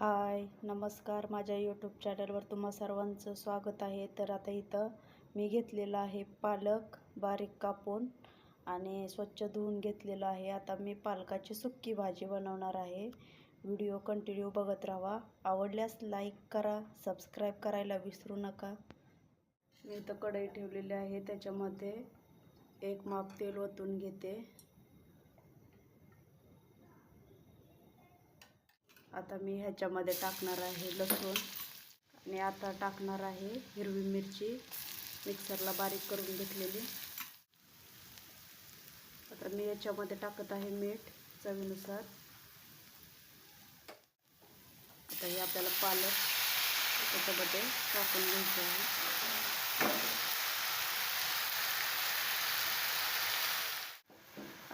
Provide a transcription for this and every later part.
हाय नमस्कार. माझ्या यूट्यूब चॅनलवर तुम्हा सर्वांचं स्वागत आहे. तर आता इथं मी घेतलेलं आहे पालक बारीक कापून आणि स्वच्छ धुवून घेतलेलं आहे. आता मी पालकाची सुक्की भाजी बनवणार आहे. व्हिडिओ कंटिन्यू बघत राहा. आवडल्यास लाईक करा सबस्क्राईब करायला विसरू नका. मी इथं कढई ठेवलेली आहे. त्याच्यामध्ये एक माप तेल ओतून घेते. आता मी ह्याच्यामध्ये टाकणार आहे लसूण. आणि आता टाकणार आहे हिरवी मिरची. मिक्सरला बारीक करून घेतलेली. आता मी याच्यामध्ये टाकत आहे मीठ चवीनुसार. आता हे आपल्याला पालक त्याच्यामध्ये टाकून घ्यायचं आहे.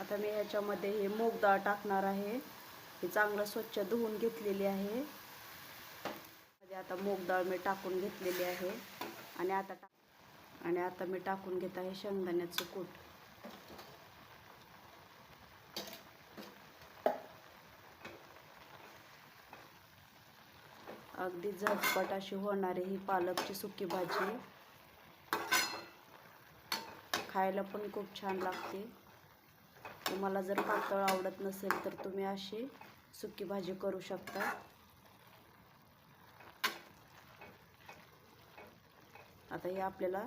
आता मी ह्याच्यामध्ये हे मूग डाळ टाकणार आहे. हे चांगलं स्वच्छ धुवून घेतलेली आहे. मध्ये आता मूग डाळ मी टाकून घेतलेली आहे. आणि आता टा आणि आता मी टाकून घेत आहे शेंगदाण्याचं कूट. अगदी झटपट अशी होणारी ही पालकची सुकी भाजी. खायला पण खूप छान लागते. तुम्हाला जर पातळ आवडत नसेल तर तुम्ही अशी सुकी भाजी करू शकता. आता हे आपल्याला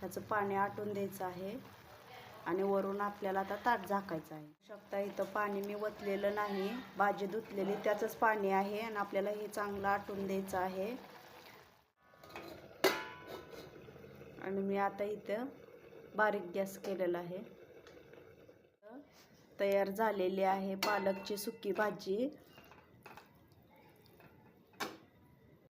ह्याचं पाणी आटून द्यायचं आहे. आणि वरून आपल्याला आता ताट झाकायचं आहे. शकता इथं पाणी मी वतलेलं नाही. भाजी धुतलेली त्याचंच पाणी आहे आणि आपल्याला हे चांगलं आटून द्यायचं आहे. आणि मी आता इथं बारीक गॅस केलेला आहे. तयार झालेली आहे. पालकची सुकी भाजी.